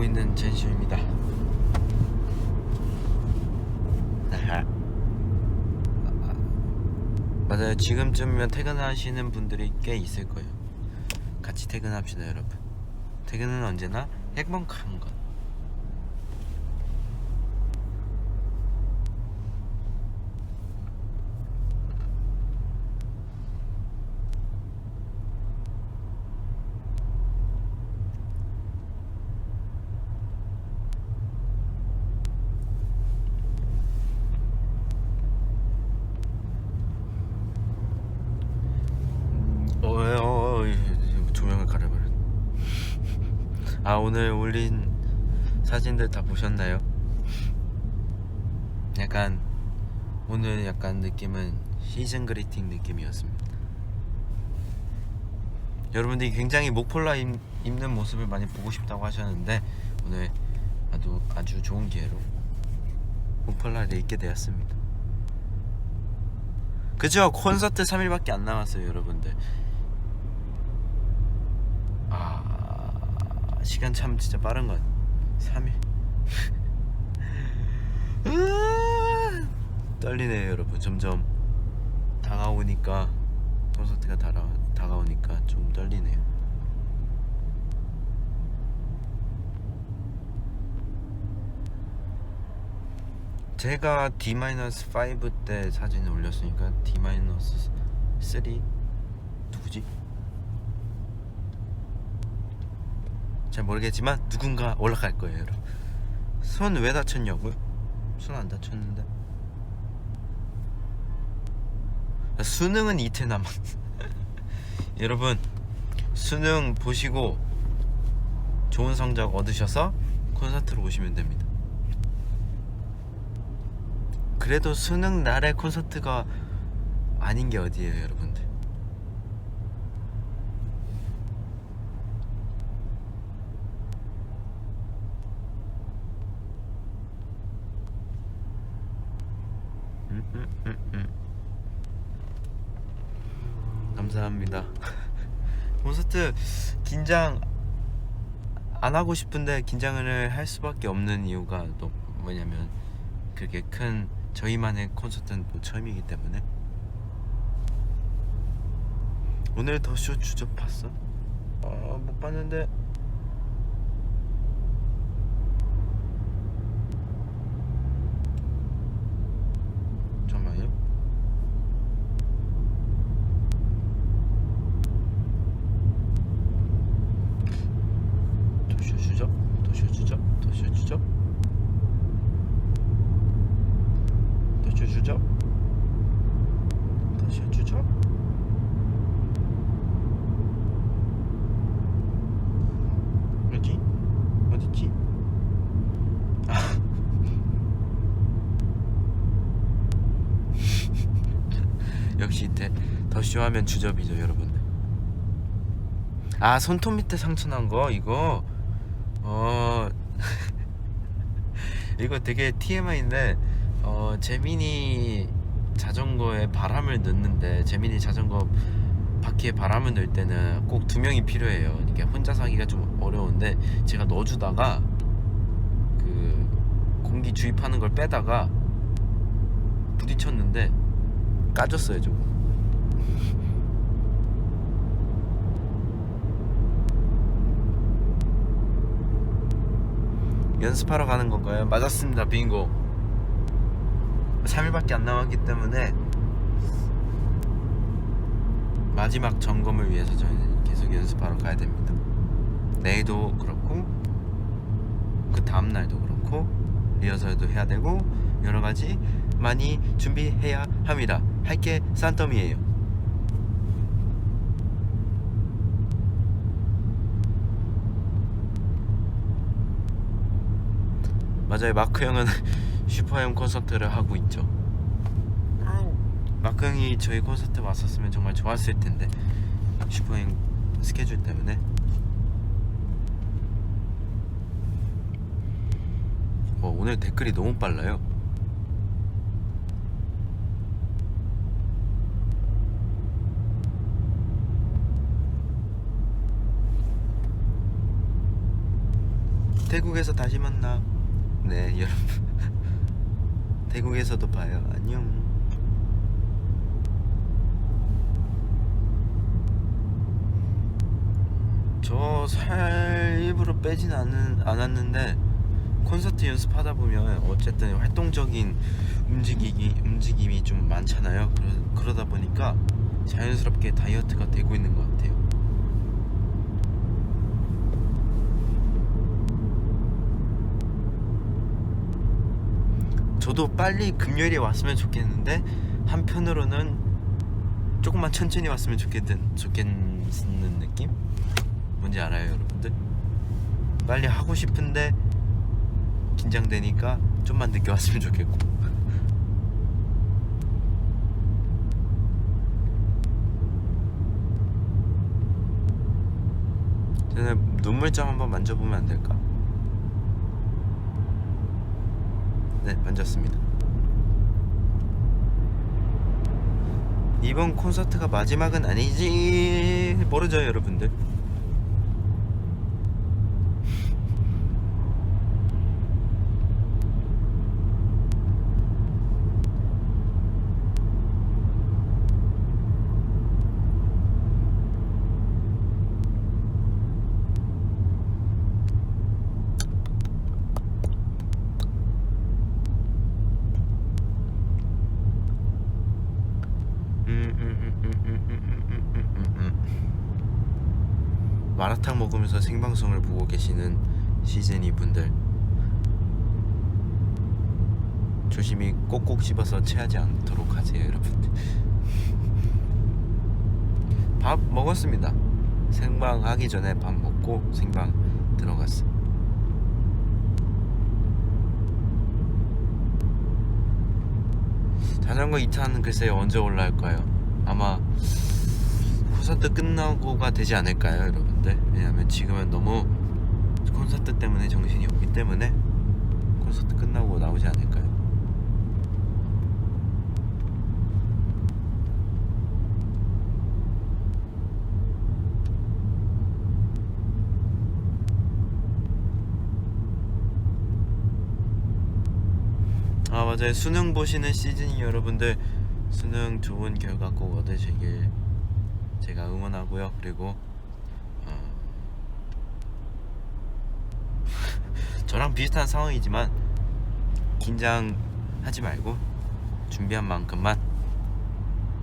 퇴근하고 있는 젠시입니다. 맞아요. 지금쯤이면 퇴근하시는 분들이 꽤 있을 거예요. 같이 퇴근합시다, 여러분. 퇴근은 언제나 행복한 것. 어, 어, 어, 조명을 가려버렸. 아 오늘 올린 보셨나요? 약간 오늘 약간 느낌은 시즌 그리팅 느낌이었습니다. 여러분들이 굉장히 목폴라 입, 입는 모습을 많이 보고 싶다고 하셨는데 오늘 아주 아주 좋은 기회로 목폴라를 입게 되었습니다. 그죠? 콘서트 3일밖에 안 남았어요, 여러분들. 아 시간 참 진짜 빠른 것 3일 으아, 떨리네요 여러분. 점점 다가오니까 콘서트가 다가, 다가오니까 좀 떨리네요. 제가 D-5 때 사진을 올렸으니까 D-3 누구지? 잘 모르겠지만 누군가 올라갈 거예요 여러분 손 왜 다쳤냐고요? 손 안 다쳤는데. 수능은 이틀 남았. 여러분 수능 보시고 좋은 성적 얻으셔서 콘서트로 오시면 됩니다. 그래도 수능 날에 콘서트가 아닌 게 어디예요 여러분들 음, 음, 음, 음. 감사합니다. 콘서트 긴장 안 하고 싶은데 긴장을 할 수밖에 없는 이유가 또 뭐냐면 그렇게 큰 저희만의 콘서트는 또 처음이기 때문에 오늘 더쇼 주접 봤어? 어 못 봤는데 잠깐만요. 도쇼 주접, 도쇼 주접, 도쇼 주접, 도쇼 주접, 도쇼 주접. 어디? 어디지? 아. 역시 대, 더쇼하면 주접이죠 여러분들. 아 손톱 밑에 상처 난 거 이거? 어 이거 되게 TMI인데 어 재민이 자전거에 바람을 넣는데 재민이 자전거 바퀴에 바람을 넣을 때는 꼭 두 명이 필요해요. 이게 혼자서 하기가 좀 어려운데 제가 넣어주다가 그 공기 주입하는 걸 빼다가 부딪혔는데 까졌어요 저거 연습하러 가는 건가요? 맞았습니다 빙고 3일밖에 안 남았기 때문에 마지막 점검을 위해서 저희는 계속 연습하러 가야 됩니다 내일도 그렇고 그 다음날도 그렇고 리허설도 해야 되고 여러 가지 많이 준비해야 합니다. 할게 싼더미예요. 맞아요. 마크 형은 슈퍼엠 콘서트를 하고 있죠. 마크 형이 저희 콘서트 왔었으면 정말 좋았을 텐데 슈퍼엠 스케줄 때문에 어, 오늘 댓글이 너무 빨라요. 태국에서 다시 만나. 네, 여러분. 태국에서도 봐요. 안녕. 저 살 일부러 빼진 않은, 않았는데 콘서트 연습하다 보면 어쨌든 활동적인 움직이기, 움직임이 좀 많잖아요. 그러, 그러다 보니까 자연스럽게 다이어트가 되고 있는 것 같아요. 저도 빨리 금요일에 왔으면 좋겠는데 한편으로는 조금만 천천히 왔으면 좋겠는 좋겠는 느낌? 뭔지 알아요, 여러분들? 빨리 하고 싶은데 긴장되니까 좀만 늦게 왔으면 좋겠고. 전에 눈물점 한번 만져보면 안 될까? 네, 만졌습니다. 이번 콘서트가 마지막은 아니지 모르죠, 여러분들. 마라탕 먹으면서 생방송을 보고 계시는 시즈니 분들 조심히 꼭꼭 씹어서 체하지 않도록 하세요, 여러분들. 밥 먹었습니다. 생방 하기 전에 밥 먹고 생방 들어갔어. 자전거 2탄은 글쎄요 언제 올라올까요? 아마 콘서트 끝나고가 되지 않을까요, 여러분들? 왜냐면 지금은 너무 콘서트 때문에 정신이 없기 때문에 콘서트 끝나고 나오지 않을까요? 아 맞아요 수능 보시는 시즌이 여러분들 수능 좋은 결과 꼭 얻으시길 제가 응원하고요 그리고 어... 저랑 비슷한 상황이지만 긴장하지 말고 준비한 만큼만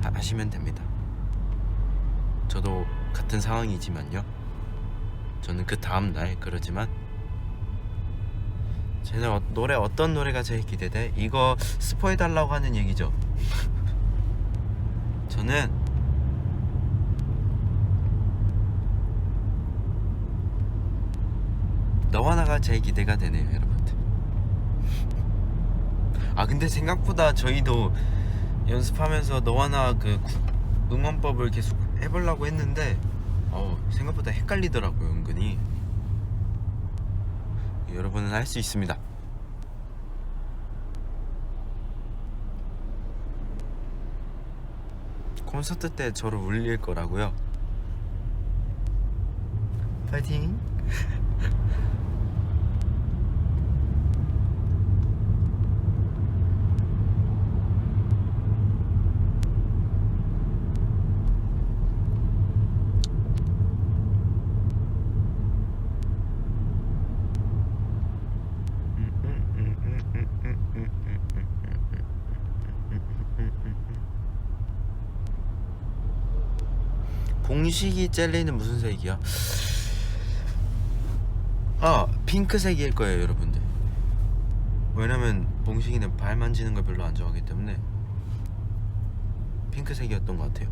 하, 하시면 됩니다 저도 같은 상황이지만요 저는 그 다음 날 그러지만 쟤는 어, 노래 어떤 노래가 제일 기대돼? 이거 스포해 달라고 하는 얘기죠. 저는 너와 나가 제일 기대가 되네요, 여러분들. 아 근데 생각보다 저희도 연습하면서 너와 나그 응원법을 계속 해보려고 했는데 어, 생각보다 헷갈리더라고요, 은근히. 여러분은 할 수 있습니다. 콘서트 때 저를 울릴 거라고요. 파이팅! 공식이 젤리는 무슨 색이야? 아 핑크색일 거예요 여러분들. 왜냐면 봉식이는 발 만지는 걸 별로 안 좋아하기 때문에 핑크색이었던 것 같아요.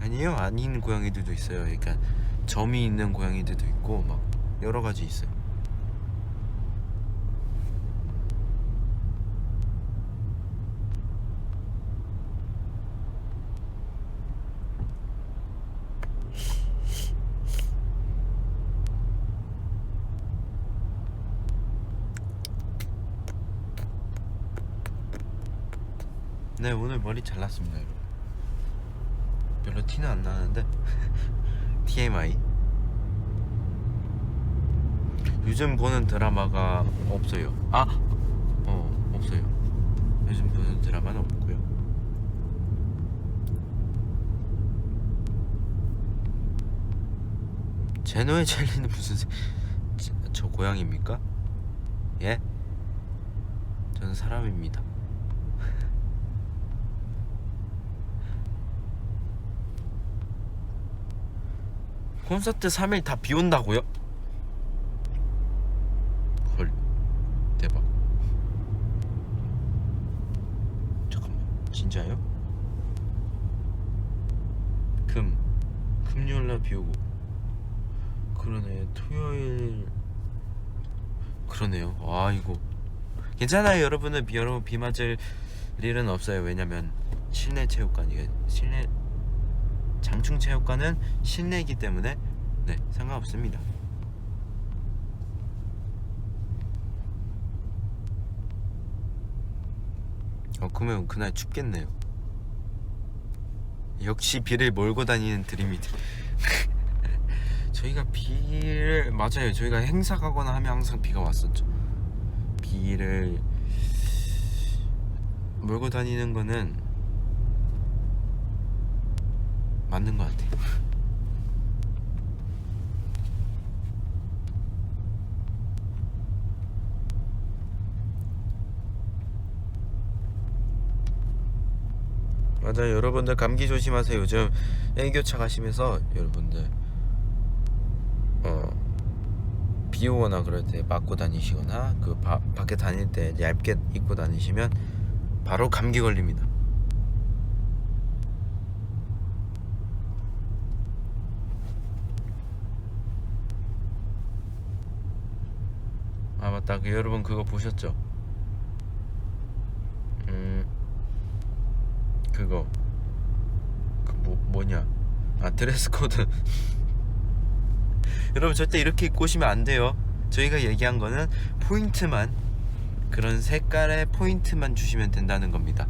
아니요? 아닌 고양이들도 있어요. 그러니까 점이 있는 고양이들도 있고 막 여러 가지 있어요 네 오늘 머리 잘랐습니다 여러분. 별로 티는 안 나는데. TMI 요즘 보는 드라마가 없어요. 아! 어 없어요. 요즘 보는 드라마는 없고요. 제노의 젤리는 무슨 세... 저, 저 고양입니까? 예? 저는 사람입니다 콘서트 3일 다 비 온다고요? 헐 대박. 잠깐만 진짜요? 금 금요일날 비 오고. 그러네 토요일. 그러네요. 아 이거 괜찮아요 여러분은. 비 여러분 비 맞을 일은 없어요. 왜냐면 실내 체육관이 실내 장충 체육관은 실내이기 때문에 네 상관없습니다. 어 그러면 그날 춥겠네요. 역시 비를 몰고 다니는 드림이들. 저희가 비를 맞아요. 저희가 행사 가거나 하면 항상 비가 왔었죠. 비를 몰고 다니는 거는 맞는 것 같아요. 맞아요, 여러분들 감기 조심하세요. 요즘 일교차 가시면서 여러분들 어, 비 오거나 그럴 때 맞고 다니시거나 그 바, 밖에 다닐 때 얇게 입고 다니시면 바로 감기 걸립니다. 그 여러분 그거 보셨죠? 음 그거. 그 뭐, 뭐냐? 아 드레스 코드. 여러분 절대 이렇게 입고 오시면 안 돼요. 저희가 얘기한 거는 포인트만 그런 색깔의 포인트만 주시면 된다는 겁니다.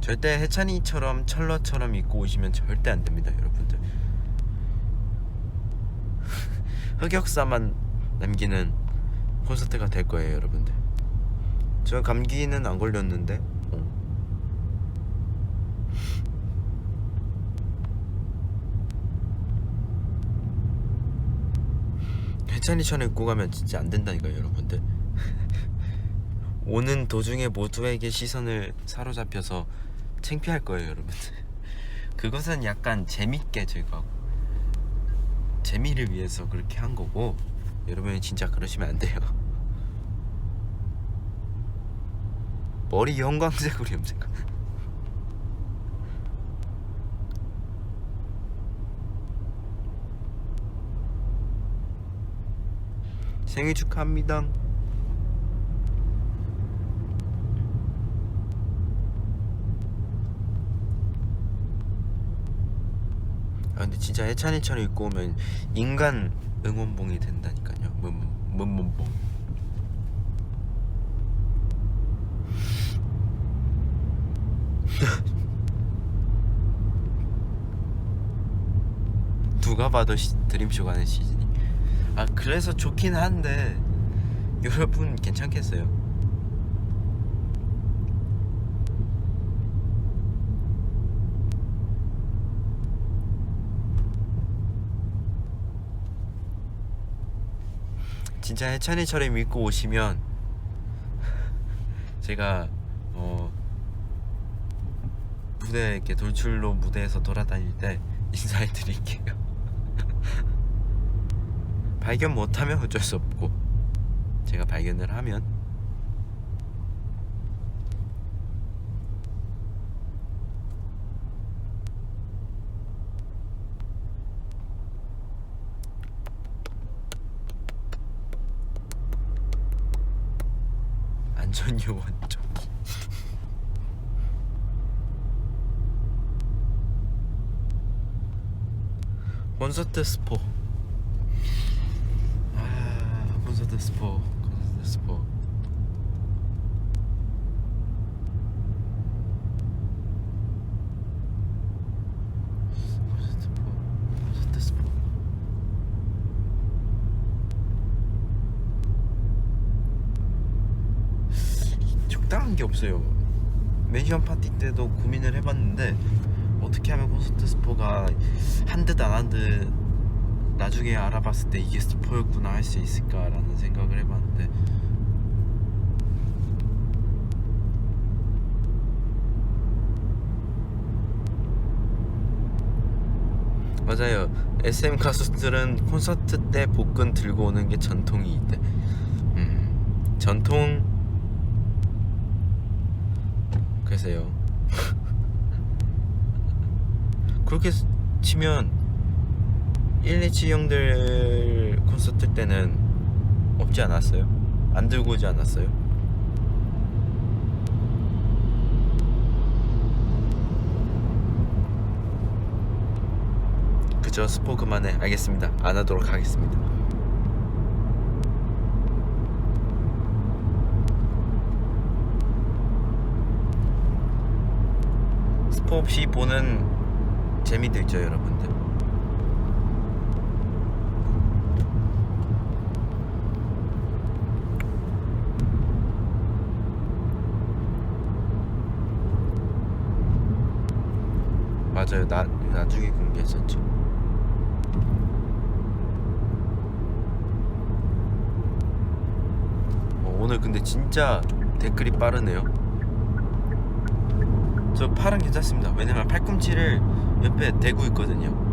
절대 해찬이처럼 철러처럼 입고 오시면 절대 안 됩니다 여러분들. 흑역사만 남기는 콘서트가 될 거예요, 여러분들. 저 감기는 안 걸렸는데. 어. 해찬이처럼 입고 가면 진짜 안 된다니까요, 여러분들. 오는 도중에 모두에게 시선을 사로잡혀서 창피할 거예요, 여러분들. 그것은 약간 재밌게 제가 재미를 위해서 그렇게 한 거고 여러분이 진짜 그러시면 안 돼요. 머리 형광색으로 염색. 생일 축하합니다. 아 근데 진짜 해찬이처럼 입고 오면 인간 응원봉이 된다니까요. 문문봉. 누가 봐도 시, 드림쇼 가는 시즌이. 아 그래서 좋긴 한데 여러분 괜찮겠어요? 진짜 해찬이처럼 입고 오시면 제가 어 무대 이렇게 돌출로 무대에서 돌아다닐 때 인사해 드릴게요. 발견 못하면 어쩔 수 없고 제가 발견을 하면 콘서트 스포. 아 콘서트 스포. 콘서트 스포. 적당한 게 없어요. 맨션 파티 때도 고민을 해봤는데 어떻게 하면 콘서트 스포가 한 듯 안 한 듯 나중에 알아봤을 때 이게 스포였구나 할 수 있을까라는 생각을 해봤는데 맞아요. SM 가수들은 콘서트 때 복근 들고 오는 게 전통이 있대. 음, 전통 글쎄요. 그렇게 치면 127 형들 콘서트 때는 없지 않았어요? 안 들고 오지 않았어요? 그저 스포 그만해 알겠습니다 안 하도록 하겠습니다 스포 없이 보는 재미도 있죠 여러분들. 맞아요. 나 나중에 공개했었죠. 어, 오늘 근데 진짜 댓글이 빠르네요 저 팔은 괜찮습니다. 왜냐면 팔꿈치를 옆에 대고 있거든요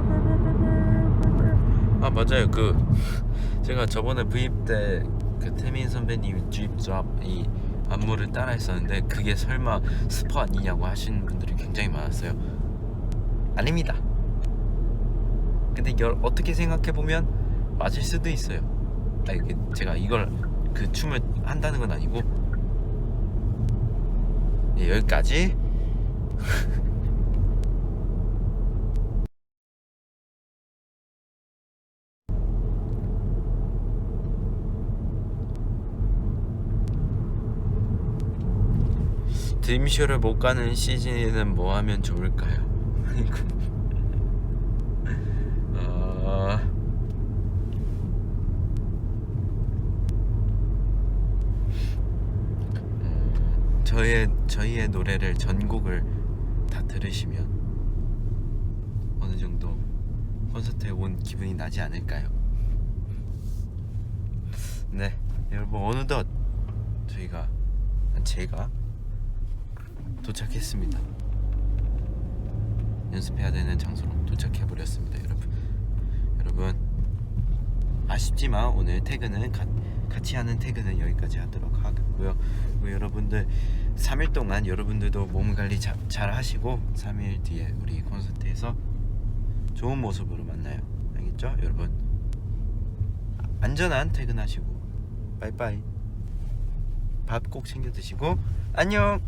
아 맞아요. 그 제가 저번에 브이앱 때그 태민 선배님 주입 조합 이 안무를 따라 했었는데 그게 설마 스포 아니냐고 하시는 분들이 굉장히 많았어요. 아닙니다. 근데 이걸 어떻게 생각해 보면 맞을 수도 있어요. 아 이게 제가 이걸 그 춤을 한다는 건 아니고. 예, 여기까지 드림쇼를 못 가는 시즌에는 뭐 하면 좋을까요? 어... 음, 저의 저희의 노래를 전곡을 다 들으시면 어느 정도 콘서트에 온 기분이 나지 않을까요? 네, 여러분 어느덧 저희가 제가 도착했습니다. 연습해야 되는 장소로 도착해 버렸습니다, 여러분. 여러분 아쉽지만 오늘 퇴근은 가, 같이 하는 퇴근은 여기까지 하도록. 그리고 여러분들 3일 동안 여러분들도 몸 관리 자, 잘 하시고 3일 뒤에 우리 콘서트에서 좋은 모습으로 만나요. 알겠죠, 여러분? 안전한 퇴근하시고 빠이빠이. 밥 꼭 챙겨 드시고 안녕.